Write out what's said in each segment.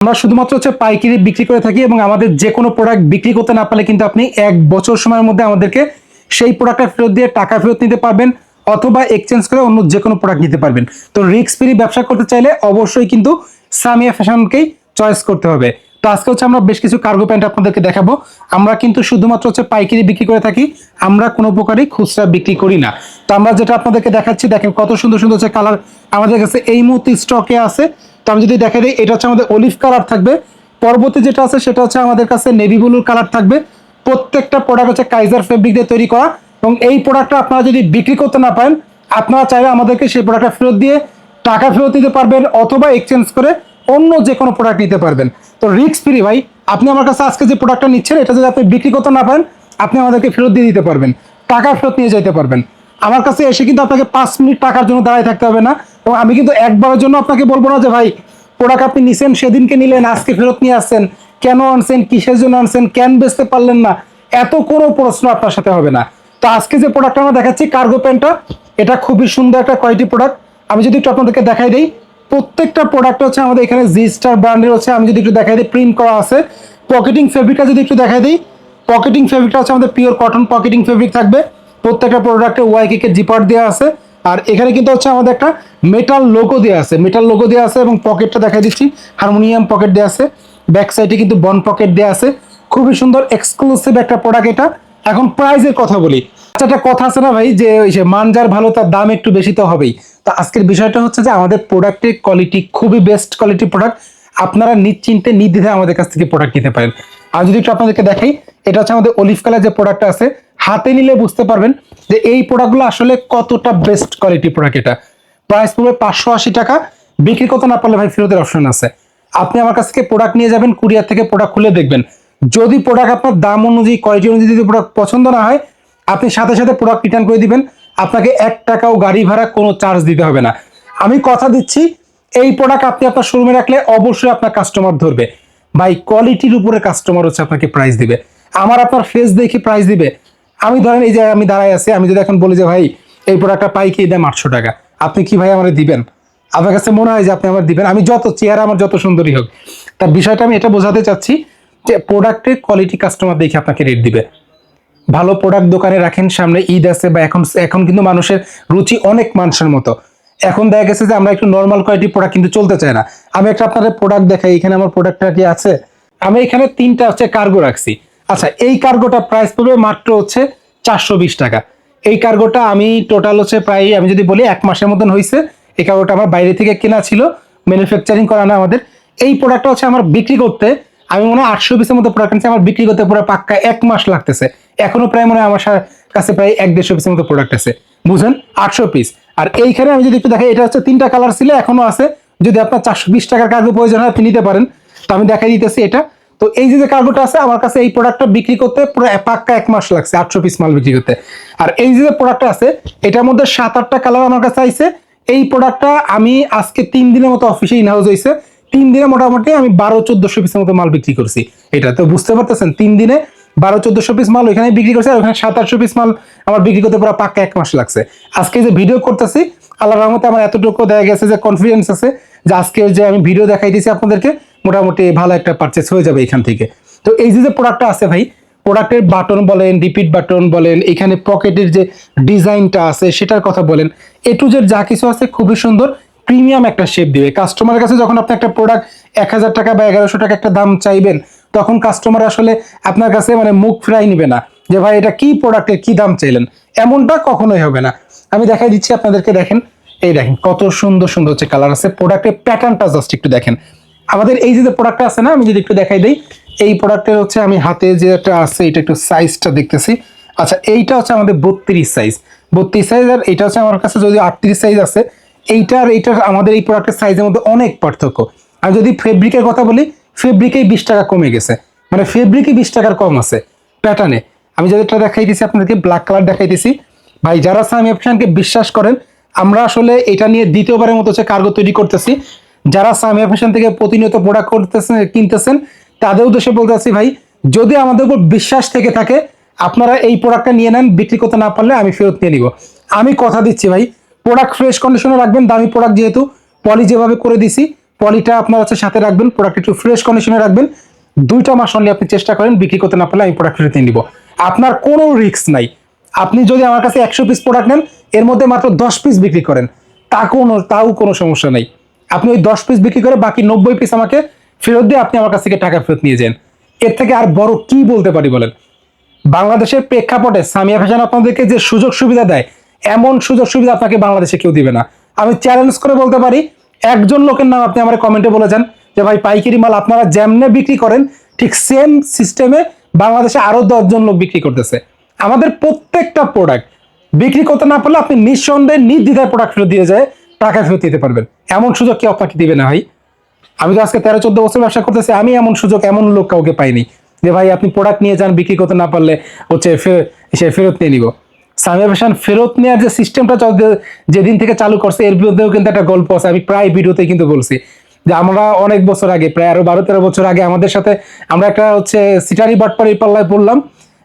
আমরা শুধুমাত্র হচ্ছে পাইকারি বিক্রি করে থাকি এবং আমাদের যে কোনো প্রোডাক্ট বিক্রি করতে না পারলে কিন্তু আপনি এক বছর সময়ের মধ্যে আমাদেরকে সেই প্রোডাক্টটা ফেরত দিয়ে টাকা ফেরত নিতে পারবেন অথবা এক্সচেঞ্জ করে অন্য যে কোনো প্রোডাক্ট নিতে পারবেন। তো রিস্ক ফ্রি ব্যবসা করতে চাইলে অবশ্যই কিন্তু সামিয়া ফ্যাশনকেই চয়েস করতে হবে। তো আজকে হচ্ছে আমরা বেশ কিছু কার্গো প্যান্ট আপনাদেরকে দেখাবো। আমরা কিন্তু শুধুমাত্র হচ্ছে পাইকারি বিক্রি করে থাকি, আমরা কোনো প্রকারই খুচরা বিক্রি করি না। তো আমরা যেটা আপনাদেরকে দেখাচ্ছি, দেখেন কত সুন্দর সুন্দর হচ্ছে কালার আমাদের কাছে এই মুহূর্তে স্টকে আছে। তো আমি যদি দেখা দিই, এটা হচ্ছে আমাদের অলিভ কালার থাকবে। পরবর্তী যেটা আছে, সেটা হচ্ছে আমাদের কাছে নেভি ব্লুর কালার থাকবে। প্রত্যেকটা প্রোডাক্ট হচ্ছে কাইজার ফেব্রিক দিয়ে তৈরি করা এবং এই প্রোডাক্টটা আপনারা যদি বিক্রি করতে না পারেন, আপনারা চাইলে আমাদেরকে সেই প্রোডাক্টটা ফেরত দিয়ে টাকা ফেরত দিতে পারবেন অথবা এক্সচেঞ্জ করে অন্য যে কোনো প্রোডাক্ট নিতে পারবেন। তো রিস্ক ফ্রি ভাই, আপনি আমার কাছে আজকে যে প্রোডাক্টটা নিচ্ছেন, এটা যদি আপনি বিক্রি করতে না পারেন, আপনি আমাদেরকে ফেরত দিয়ে দিতে পারবেন। টাকা ফেরত নিয়ে যেতে পারবেন। আমার কাছে এসে কিন্তু আপনাকে পাঁচ মিনিট টাকার জন্য দাঁড়ায় থাকতে হবে না। এবং আমি কিন্তু একবারের জন্য আপনাকে বলব না যে ভাই প্রোডাক্ট আপনি নিছেন, সেদিনকে নিলেন, আজকে ফেরত নিয়ে আসছেন, কেন আনছেন, কিসের জন্য আনছেন, কেন বেচতে পারলেন না, এত কোনো প্রশ্ন আপনার সাথে হবে না। তো আজকে যে প্রোডাক্টটা আমরা দেখাচ্ছি কার্গো প্যান্টটা এটা খুবই সুন্দর একটা কোয়ালিটি প্রোডাক্ট আমি যদি একটু আপনাদেরকে দেখাই দিই, প্রত্যেকটা প্রোডাক্ট হচ্ছে আমাদের এখানে জি স্টার ব্র্যান্ডের হচ্ছে, আমি যদি একটু দেখাই দিই প্রিন্ট করা আছে। পকেটিং ফেব্রিকটা যদি একটু দেখাই দিই পকেটিং ফেব্রিকটা হচ্ছে আমাদের পিওর কটন পকেটিং ফেব্রিক থাকবে। প্রত্যেকটা প্রোডাক্টে ওয়াইকে জিপার দেওয়া আছে। আর এখানে কিন্তু হচ্ছে আমাদের একটা মেটাল লোগো দেওয়া আছে। মেটাল লোগো দেওয়া আছে এবং পকেটটা দেখাই দিচ্ছি। হারমোনিয়াম পকেট দেওয়া আছে। ব্যাক সাইডে কিন্তু বন পকেট দেওয়া আছে। খুবই সুন্দর এক্সক্লুসিভ একটা প্রোডাক্ট এটা। এখন প্রাইজের কথা বলি। আচ্ছা একটা কথা আছে না ভাই, যে ওই যে মান যার ভালো, তার দাম একটু বেশি তো হবেই। তো আজকের বিষয়টা হচ্ছে যে আমাদের প্রোডাক্টের কোয়ালিটি খুবই বেস্ট কোয়ালিটি প্রোডাক্ট আপনারা নিশ্চিন্তে নির্দ্বিধায় আমাদের কাছ থেকে প্রোডাক্ট নিতে পারেন। আর যদি একটু আপনাদেরকে দেখাই, এটা হচ্ছে আমাদের অলিভ কালার যে প্রোডাক্টটা আছে, হাতে নিলে বুঝতে পারবেন যে এই প্রোডাক্টগুলো আসলে কতটা বেস্ট কোয়ালিটি প্রোডাক্ট এটা। প্রাইস পড়বে পাঁচশো আশি টাকা, বিক্রি করতে না পারলে ভাই ফেরতের অপশন আছে। আপনি আমার কাছ থেকে প্রোডাক্ট নিয়ে যাবেন কুরিয়ার থেকে প্রোডাক্ট খুলে দেখবেন। যদি প্রোডাক্ট আপনার দাম অনুযায়ী কোয়ালিটি অনুযায়ী যদি প্রোডাক্ট পছন্দ না হয়, আপনি সাথে সাথে প্রোডাক্ট রিটার্ন করে দিবেন। আপনাকে এক টাকাও গাড়ি ভাড়া কোনো চার্জ দিতে হবে না। আমি কথা দিচ্ছি, এই প্রোডাক্ট আপনি আপনার শোরুমে রাখলে অবশ্যই আপনার কাস্টমার ধরবে। ভাই কোয়ালিটির উপরে কাস্টমার হচ্ছে আপনাকে প্রাইস দিবে। আমার আপনার ফেস দেখে প্রাইস দিবে। আমি ধরেন এই যে আমি দাঁড়াই আছি, আমি যদি এখন বলি যে, ভাই, এই প্রোডাক্টটা পাই কি? দাম আটশো টাকা। আপনি কি ভাই আমার দিবেন? আপনার কাছে মনে হয় যে আপনি আমার দিবেন? আমি যত চেহারা, আমার যত সুন্দরী হোক। তার বিষয়টা আমি এটা বোঝাতে চাচ্ছি যে প্রোডাক্টের কোয়ালিটি কাস্টমার দেখে আপনাকে রেট দিবে। ভালো প্রোডাক্ট দোকানে রাখেন সামনে, ঈদ আছে বা এখন এখন কিন্তু মানুষের রুচি অনেক মানুষের মতো। এখন দেখা গেছে যে আমরা একটু নর্মাল কোয়ালিটি প্রোডাক্ট কিন্তু চলতে চাই না। আমি একটা আপনাদের প্রোডাক্ট দেখাই, এখানে আমার প্রোডাক্টটা কি আছে? আমি এখানে তিনটা হচ্ছে কার্গো রাখছি। আচ্ছা এই কার্গোটা প্রাইস পড়বে মাত্র হচ্ছে চারশো বিশ টাকা। এই কার্গোটা আমি টোটাল হচ্ছে প্রায়, আমি যদি বলি এক মাসের মতন হয়েছে এই কার্গোটা আমার বাইরে থেকে কেনা ছিল ম্যানুফ্যাকচারিং করা না আমাদের। এই প্রোডাক্টটা হচ্ছে আমার বিক্রি করতে, আমি মনে হয় আটশো পিসের মতো প্রোডাক্ট নিচ্ছি আমার বিক্রি করতে পুরো পাক্কা এক মাস লাগতেছে। এখনও প্রায় মনে হয় আমার কাছে প্রায় এক দেড়শো পিসের মতো প্রোডাক্ট আছে। বুঝেন, আটশো পিস আর এইখানে আমি যদি একটু দেখাই, এটা হচ্ছে তিনটা কালার ছিল, এখনও আছে। যদি আপনার চারশো বিশ টাকার কার্গো প্রয়োজন হয়, আপনি নিতে পারেন। তো আমি দেখাই দিতেছি এটা। তো এই যে কার্গোটা আছে, আমার কাছে এই প্রোডাক্টটা বিক্রি করতে পুরো পাক্কা এক মাস লাগছে, আটশো পিস মাল বিক্রি করতে। আর এই যে প্রোডাক্টটা আছে, এটার মধ্যে সাত, আটটা কালার আমার কাছে আইছে। এই প্রোডাক্টটা আমি আজকে তিন দিনের মতো অফিসে ইন হাউস হয়েছে তিন দিনে মোটামুটি আমি বারো, চোদ্দশো পিসের মতো মাল বিক্রি করছি। এটা তো বুঝতে পারতেছেন, তিন দিনে বারো, চোদ্দশো পিস মাল ওইখানে বিক্রি করছে, আর ওখানে সাত, আটশো পিস মাল আমার বিক্রি করতে পুরো পাক্কা এক মাস লাগছে। আজকে যে ভিডিও করতেছি আল্লাহ রহমতে আমার এতটুকু দেখা গেছে যে কনফিডেন্স আছে যে আজকে যে আমি ভিডিও দেখাই দিয়েছি আপনাদেরকে, মোটামুটি ভালো একটা পারচেস হয়ে যাবে এখান থেকে। তো এই যে যে প্রোডাক্টটা আছে ভাই প্রোডাক্টের বাটন বলেন রিপিট বাটন বলেন, এখানে পকেটের যে ডিজাইনটা আছে সেটার কথা বলেন এ টু জেড যা কিছু আছে খুবই সুন্দর প্রিমিয়াম একটা শেপ দিবে। কাস্টমারের কাছে যখন আপনি একটা প্রোডাক্ট এক হাজার টাকা বা এগারোশো টাকা একটা দাম চাইবেন তখন কাস্টমার আসলে আপনার কাছে মানে মুখ ফিরাই নিবে না যে, ভাই, এটা কি প্রোডাক্টের কি দাম চাইলেন? এমনটা কখনোই হবে না। আমি দেখাই দিচ্ছি আপনাদেরকে, দেখেন, এই দেখেন, কত সুন্দর সুন্দর হচ্ছে কালার আছে। প্রোডাক্টের প্যাটার্নটা জাস্ট একটু দেখেন। আমাদের এই যে প্রোডাক্টটা আছে না, আমি যদি একটু দেখাই দিই, এই প্রোডাক্টের হচ্ছে আমি হাতে যে একটা আছে, এটা একটু সাইজটা দেখতেছি। আচ্ছা এইটা হচ্ছে আমাদের বত্রিশ সাইজ বত্রিশ সাইজ আর এটা হচ্ছে আমার কাছে যদি আটত্রিশ সাইজ আছে, এইটার এইটার আমাদের এই প্রোডাক্টের সাইজের মধ্যে অনেক পার্থক্য। আর যদি ফেব্রিকের কথা বলি ফেব্রিকেই বিশ টাকা কমে গেছে। মানে ফেব্রিকই বিশ টাকার কম আছে। প্যাটার্নে আমি যেটা দেখাইতেছি আপনাদেরকে ব্ল্যাক কালার দেখাইতেছি ভাই, যারা সামি অপশনকে বিশ্বাস করেন, আমরা আসলে এটা নিয়ে দ্বিতীয়বারের মতো হচ্ছে কার্গো তৈরি করতেছি। যারা সামি ফ্যাশন থেকে প্রতিনিয়ত প্রোডাক্ট করতেছেন কিনতেছেন, তাদের উদ্দেশ্যে বলতে চাচ্ছি ভাই, যদি আমাদের উপর বিশ্বাস থেকে থাকে, আপনারা এই প্রোডাক্টটা নিয়ে নেন, বিক্রি করতে না পারলে আমি ফেরত নিয়ে নিব। আমি কথা দিচ্ছি ভাই প্রোডাক্ট ফ্রেশ কন্ডিশনে রাখবেন, দামি প্রোডাক্ট যেহেতু পলি যেভাবে করে দিছি পলিটা আপনার হচ্ছে সাথে রাখবেন প্রোডাক্ট একটু ফ্রেশ কন্ডিশনে রাখবেন। দুইটা মাস অনলি আপনি চেষ্টা করেন, বিক্রি করতে না পারলে আমি প্রোডাক্ট নিয়ে নিব। আপনার কোনো রিস্ক নাই। আপনি যদি আমার কাছে একশো পিস প্রোডাক্ট নেন, এর মধ্যে মাত্র দশ পিস বিক্রি করেন, তা কোনো, তাও কোনো সমস্যা নেই। আপনি ওই দশ পিস বিক্রি করে বাকি নব্বই পিস আমাকে ফেরত দিয়ে আপনি আমার কাছ থেকে টাকা ফেরত নিয়ে যান। এর থেকে আর বড় কি বলতে পারি বলেন? বাংলাদেশের প্রেক্ষাপটে সামিয়া ফ্যাশন আপনাদেরকে যে সুযোগ সুবিধা দেয়, এমন সুযোগ সুবিধা আপনাকে বাংলাদেশে কেউ দিবে না। আমি চ্যালেঞ্জ করে বলতে পারি একজন লোকের নাম আপনি আমার কমেন্টে বলে যান যে, ভাই, পাইকারি মাল আপনারা যেমনে বিক্রি করেন, ঠিক সেম সিস্টেমে বাংলাদেশে আরও দশজন লোক বিক্রি করতেছে। আমাদের প্রত্যেকটা প্রোডাক্ট বিক্রি করতে না পারলে আপনি নিঃসন্দেহে নির্দ্বিধায় প্রোডাক্ট ফেরত দিয়ে যায়, টাকা ফেরত দিতে পারবেন। এমন সুযোগ কেউ আপনাকে দিবে না, ভাই। আমি তো আজকে তেরো চোদ্দ বছর ব্যবসা করতেছি, আমি এমন সুযোগ, এমন লোক কাউকে পাইনি যে, ভাই, আপনি প্রোডাক্ট নিয়ে যান, বিক্রি করতে না পারলে হচ্ছে সে ফেরত নিয়ে নিব। সামিয়া ফ্যাশন ফেরত নেওয়ার যে সিস্টেমটা যেদিন থেকে চালু করছে, এর বিরুদ্ধেও কিন্তু একটা গল্প আছে। আমি প্রায় ভিডিওতে কিন্তু বলছি যে আমরা অনেক বছর আগে, প্রায় আরও বারো তেরো বছর আগে আমাদের সাথে আমরা একটা হচ্ছে সিটারি বাটপাড়ি পাল্লায় পড়লাম।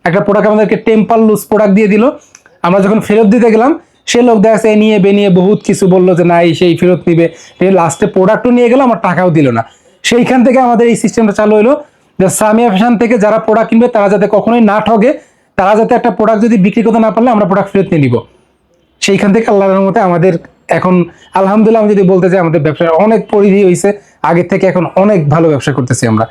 একটা প্রোডাক্ট আমাদেরকে টেম্পাল লুজ প্রোডাক্ট দিয়ে দিল। আমরা যখন ফেরত দিতে গেলাম, সে লোক দেখা এ নিয়ে বেনিয়ে বহুত কিছু বলল যে, না, এই সেই ফেরত নিবে। লাস্টে প্রোডাক্টও নিয়ে গেল, আমার টাকাও দিল না। সেইখান থেকে আমাদের এই সিস্টেমটা চালু হলো যে সামিয়া ফ্যাশন থেকে যারা প্রোডাক্ট কিনবে, তারা যাতে কখনোই না ঠগে। তারা যাতে একটা প্রোডাক্ট যদি বিক্রি করতে না পারলে আমরা প্রোডাক্ট ফেরত নিয়ে নিব। সেইখান থেকে আল্লাহর মতে আমাদের এখন, আলহামদুলিল্লাহ আমি যদি বলতে চাই, আমাদের ব্যবসা অনেক পরিধি হয়েছে আগের থেকে এখন অনেক ভালো ব্যবসা করতেছি আমরা।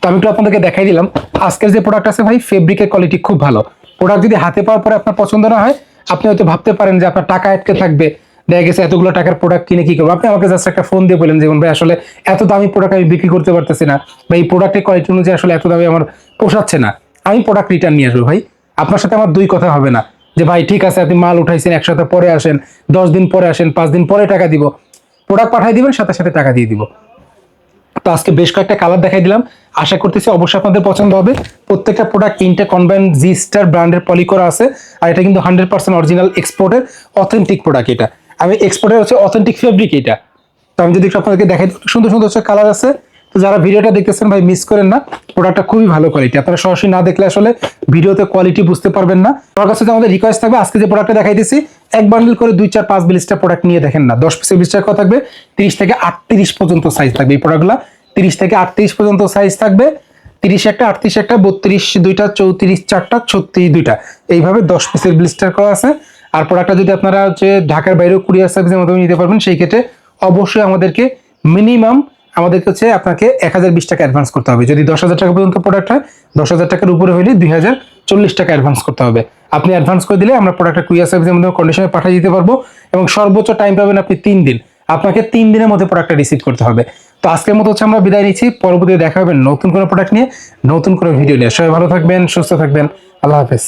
তো আমি একটু আপনাদেরকে দেখাই দিলাম, আজকের যে প্রোডাক্ট আছে ভাই ফেব্রিকের কোয়ালিটি খুব ভালো। প্রোডাক্ট যদি হাতে পাওয়ার পরে আপনার পছন্দ না হয়, আপনি হয়তো ভাবতে পারেন যে আপনার টাকা আটকে থাকবে, দেখা গেছে এতগুলো টাকার প্রোডাক্ট কিনে কি করব। আপনি আমাকে জাস্ট একটা ফোন দিয়ে বলেন যেমন ভাই, আসলে এত দামি প্রোডাক্ট আমি বিক্রি করতে পারতেছি না। বা এই প্রোডাক্টের কোয়ালিটি অনুযায়ী আসলে এত দামি আমার পোষাচ্ছে না। আমি প্রোডাক্ট রিটার্ন নিয়ে আসব ভাই। আপনার সাথে আমার দুই কথা হবে না। যে ভাই, ঠিক আছে, আপনি মাল উঠাইছেন এক সপ্তাহ পরে আসেন, দশ দিন পরে আসেন, পাঁচ দিন পরে টাকা দিব প্রোডাক্ট পাঠিয়ে দিবেন, সাথে সাথে টাকা দিয়ে দিব। তো আজকে বেশ কয়েকটা কালার দেখাই দিলাম। আশা করতেছি অবশ্যই আপনাদের পছন্দ হবে। প্রত্যেকটা প্রোডাক্ট ইন্টে কনভেন্ট জি স্টার ব্র্যান্ডের পলি করা আছে, আর এটা কিন্তু হান্ড্রেড পার্সেন্ট অরিজিনাল এক্সপোর্টের অথেন্টিক প্রোডাক্ট এটা। আমি এক্সপোর্টের হচ্ছে অথেন্টিক ফেব্রিক এটা। তো আমি যদি একটু আপনাদেরকে দেখাই সুন্দর সুন্দর হচ্ছে কালার আছে। তো যারা ভিডিওটা দেখতেছেন ভাই মিস করেন না। প্রোডাক্টটা খুবই ভালো কোয়ালিটি আপনারা সরাসরি না দেখলে আসলে ভিডিওতে কোয়ালিটি বুঝতে পারবেন না। আমার কাছে আমাদের রিকোয়েস্ট থাকবে, আজকে যে প্রোডাক্টটা দেখাইতেছি এক বান্ডেল করে দুই, চার, পাঁচ বিলিশটা প্রোডাক্ট নিয়ে দেখেন না। দশ পিসের বিশ টাকা থাকবে? তিরিশ থেকে আটত্রিশ পর্যন্ত সাইজ থাকবে। এই প্রোডাক্টগুলো তিরিশ থেকে আটত্রিশ পর্যন্ত সাইজ থাকবে। তিরিশ একটা, আটত্রিশ একটা, বত্রিশ দুইটা, চৌত্রিশ চারটা, ছত্রিশ দুইটা। এইভাবে দশ পিসের ব্লিস্টার করা আছে। আর প্রোডাক্টটা যদি আপনারা হচ্ছে ঢাকার বাইরেও কুরিয়ার সার্ভিসের মাধ্যমে নিতে পারবেন, সেই ক্ষেত্রে অবশ্যই আমাদেরকে মিনিমাম আমাদেরকে কাছে আপনাকে এক হাজার বিশ টাকা অ্যাডভান্স করতে হবে। যদি দশ হাজার টাকা পর্যন্ত প্রোডাক্ট হয়, দশ হাজার টাকার উপরে হলে দুই হাজার চল্লিশ টাকা অ্যাডভান্স করতে হবে। আপনি অ্যাডভান্স করে দিলে আমরা প্রোডাক্টটা কুরিয়ার সার্ভিসের মধ্যে কন্ডিশনে পাঠিয়ে দিতে পারব এবং সর্বোচ্চ টাইম পাবেন আপনি তিন দিন। আপনাকে তিন দিনের মধ্যে প্রোডাক্টটা রিসিভ করতে হবে। তো আজকের মতো হচ্ছে আমরা বিদায় নিচ্ছি। পরবর্তীতে দেখা হবে নতুন কোনো প্রোডাক্ট নিয়ে, নতুন কোনো ভিডিও নিয়ে। সবাই ভালো থাকবেন, সুস্থ থাকবেন। আল্লাহ হাফেজ।